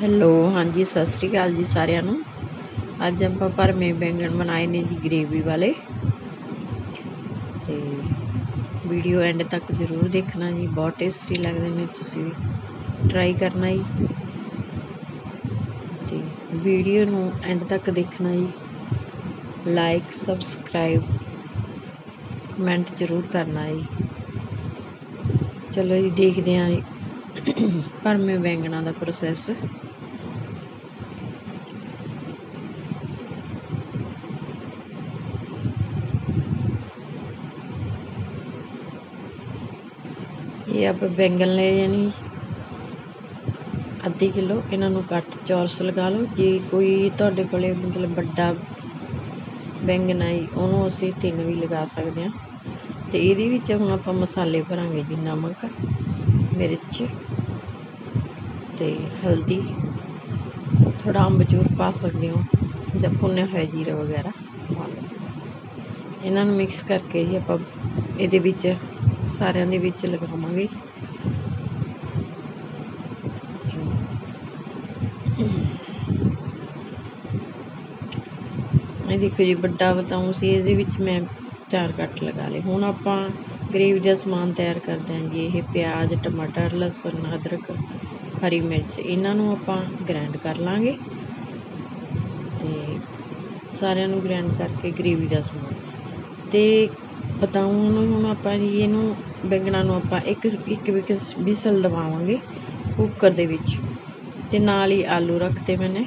Hello, ਹਾਂਜੀ, ਸਤਿ ਸ੍ਰੀ ਅਕਾਲ ਜੀ ਸਾਰਿਆਂ ਨੂੰ। ਅੱਜ ਆਪਾਂ ਭਰਮੇ ਬੈਂਗਣ ਬਣਾਏ ਨੇ ਜੀ ਗ੍ਰੇਵੀ ਵਾਲੇ। ਤੇ ਵੀਡੀਓ ਐਂਡ ਤੱਕ ਜ਼ਰੂਰ ਦੇਖਣਾ ਜੀ, ਬਹੁਤ ਟੇਸਟੀ ਲੱਗਦੇ ਨੇ, ਤੁਸੀਂ ਵੀ ਟਰਾਈ ਕਰਨਾ ਜੀ। ਤੇ ਵੀਡੀਓ ਨੂੰ ਐਂਡ ਤੱਕ ਦੇਖਣਾ ਜੀ। ਲਾਈਕ ਸਬਸਕ੍ਰਾਈਬ ਕਮੈਂਟ ਜ਼ਰੂਰ ਕਰਨਾ ਜੀ। ਚਲੋ ਜੀ, ਦੇਖਦੇ ਹਾਂ ਜੀ ਭਰਵੇਂ ਬੈਂਗਣਾਂ ਦਾ ਪ੍ਰੋਸੈਸ ਇਹ ਆਪਾਂ ਬੈਂਗਣ ਲਏ ਜਾਨੀ ਅੱਧੀ ਕਿਲੋ, ਇਹਨਾਂ ਨੂੰ ਕੱਟ ਚੌਰਸ ਲਗਾ ਲਓ। ਜੇ ਕੋਈ ਤੁਹਾਡੇ ਕੋਲੇ ਮਤਲਬ ਵੱਡਾ ਬੈਂਗਣ ਆਈ ਉਹਨੂੰ ਅਸੀਂ ਤਿੰਨ ਵੀ ਲਗਾ ਸਕਦੇ ਹਾਂ। ਤੇ ਇਹਦੇ ਵਿੱਚ ਹੁਣ ਆਪਾਂ ਮਸਾਲੇ ਭਰਾਂਗੇ ਜੀ, ਨਮਕ, ਮਿਰਚ ਤੇ ਹਲਦੀ। ਥੋੜਾ ਅੰਬਚੂਰ ਪਾ ਸਕਦੇ ਹੋ, ਜਾਂ ਭੁੰਨਿਆ ਹੋਇਆ ਜੀਰਾ ਵਗੈਰਾ ਪਾ ਲਓ। ਇਹਨਾਂ ਨੂੰ ਮਿਕਸ ਕਰਕੇ ਜੀ ਆਪਾਂ ਇਹਦੇ ਵਿੱਚ ਸਾਰਿਆਂ ਦੇ ਵਿੱਚ ਲਗਾਵਾਂਗੇ। ਇਹ ਦੇਖੋ ਜੀ, ਵੱਡਾ ਬਤਾਉਂ ਸੀ, ਇਹਦੇ ਵਿੱਚ ਮੈਂ ਚਾਰ ਕੱਟ ਲਗਾ ਲਏ। ਹੁਣ ਆਪਾਂ ਗ੍ਰੇਵੀ ਦਾ ਸਮਾਨ ਤਿਆਰ ਕਰਦੇ ਹਾਂ ਜੀ ਇਹ ਪਿਆਜ਼, ਟਮਾਟਰ, ਲਸਣ, ਅਦਰਕ, ਹਰੀ ਮਿਰਚ, ਇਹਨਾਂ ਨੂੰ ਆਪਾਂ ਗ੍ਰਾਈਂਡ ਕਰ ਲਾਂਗੇ। ਤੇ ਸਾਰਿਆਂ ਨੂੰ ਗ੍ਰਾਈਂਡ ਕਰਕੇ ਗ੍ਰੇਵੀ ਦਾ ਸਮਾਨ। ਤੇ ਬਤਾਉਂ ਨੂੰ ਹੁਣ ਆਪਾਂ ਜੀ ਇਹਨੂੰ ਬੈਂਗਣਾਂ ਨੂੰ ਆਪਾਂ ਇੱਕ ਇੱਕ ਵਿਸਲ ਦਵਾਵਾਂਗੇ ਕੁੱਕਰ ਦੇ ਵਿੱਚ। ਤੇ ਨਾਲ ਹੀ ਆਲੂ ਰੱਖਤੇ ਮੈਨੇ।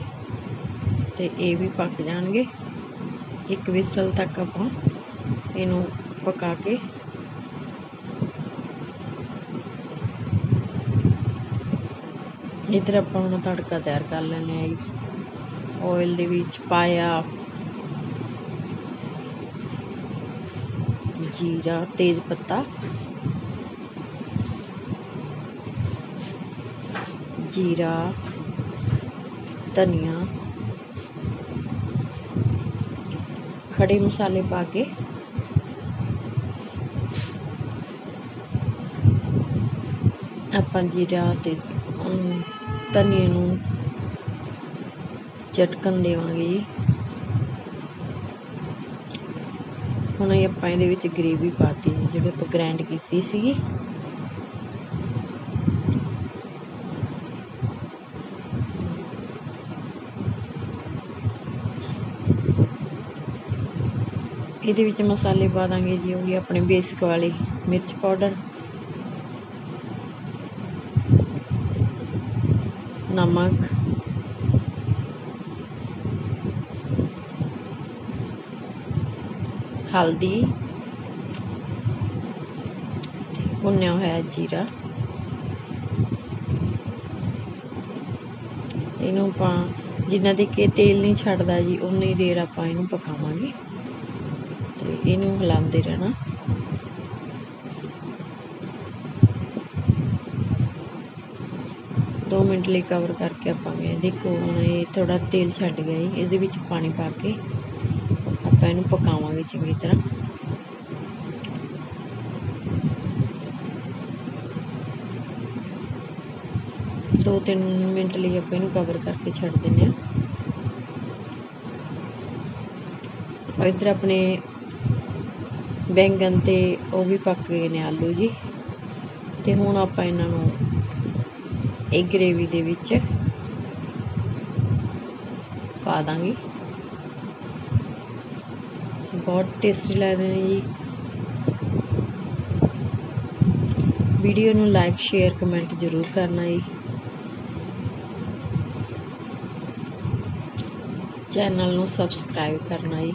ਤੇ ਇਹ ਵੀ ਪੱਕ ਜਾਣਗੇ। ਇੱਕ ਵਿਸਲ ਤੱਕ ਆਪਾਂ ਇਹਨੂੰ ਪਕਾ ਕੇ ਇਧਰ ਆਪਾਂ ਹੁਣ ਤੜਕਾ ਤਿਆਰ ਕਰ ਲੈਣੇ ਆ ਜੀ। ਆਇਲ ਦੇ ਵਿੱਚ ਪਾਇਆ ਜੀਰਾ, ਤੇਜ ਪੱਤਾ। ਜੀਰਾ, ਧਨੀਆ। ਖੜੇ ਮਸਾਲੇ ਪਾ ਕੇ। ਆਪਾਂ ਜੀਰਾ ਤੇ ਧਨੀਏ ਨੂੰ ਚਟਕਣ ਦੇਵਾਂਗੇ ਜੀ। ਹੁਣ ਇਹ ਆਪਾਂ ਇਹਦੇ ਵਿੱਚ ਗਰੇਵੀ ਪਾਤੀ ਜਿਹੜੀ ਆਪਾਂ ਗ੍ਰਾਈਂਡ ਕੀਤੀ ਸੀਗੀ। ਇਹਦੇ ਵਿੱਚ ਮਸਾਲੇ ਪਾ ਦਾਂਗੇ ਜੀ, ਉਹ ਵੀ ਆਪਣੇ ਬੇਸਿਕ ਵਾਲੇ, ਮਿਰਚ ਪਾਊਡਰ ਨਮਕ ਹਲਦੀ, ਭੁੰਨਿਆ ਹੋਇਆ ਜੀਰਾ। ਇਹਨੂੰ ਆਪਾਂ ਜਿੰਨਾ ਦੇ ਕੇ ਤੇਲ ਨਹੀਂ ਛੱਡਦਾ ਜੀ ਉਨੀ ਦੇਰ ਆਪਾਂ ਇਹਨੂੰ ਪਕਾਵਾਂਗੇ। ਤੇ ਇਹਨੂੰ ਹਿਲਾਉਂਦੇ ਰਹਿਣਾ। ਦੋ ਮਿੰਟ ਲਈ ਕਵਰ ਕਰਕੇ ਆਪਾਂ ਦੇਖੋ ਹੁਣ ਇਹ ਥੋੜਾ ਤੇਲ ਛੱਡ ਗਿਆ ਜੀ, ਇਹਦੇ ਵਿੱਚ ਪਾਣੀ ਪਾ ਕੇ। ਆਪਾਂ ਇਹਨੂੰ ਪਕਾਵਾਂਗੇ ਚੰਗੀ ਤਰ੍ਹਾਂ। ਦੋ ਤਿੰਨ ਮਿੰਟ ਲਈ ਆਪਾਂ ਇਹਨੂੰ ਕਵਰ ਕਰਕੇ ਛੱਡ ਦਿੰਨੇ ਆ ਇਧਰ ਆਪਣੇ ਬੈਂਗਣ ਤੇ ਉਹ ਵੀ ਪੱਕ ਗਏ ਨੇ ਆਲੂ ਜੀ। ਤੇ ਹੁਣ ਆਪਾਂ ਇਹਨਾਂ ਨੂੰ ਇਹ ਗ੍ਰੇਵੀ ਦੇ ਵਿੱਚ ਪਾ ਦਾਂਗੇ। ਬਹੁਤ ਟੇਸਟੀ ਲੱਗਦੇ ਨੇ ਜੀ। ਵੀਡੀਓ ਨੂੰ ਲਾਈਕ ਸ਼ੇਅਰ ਕਮੈਂਟ ਜ਼ਰੂਰ ਕਰਨਾ ਜੀ। ਚੈਨਲ ਨੂੰ ਸਬਸਕ੍ਰਾਈਬ ਕਰਨਾ ਜੀ।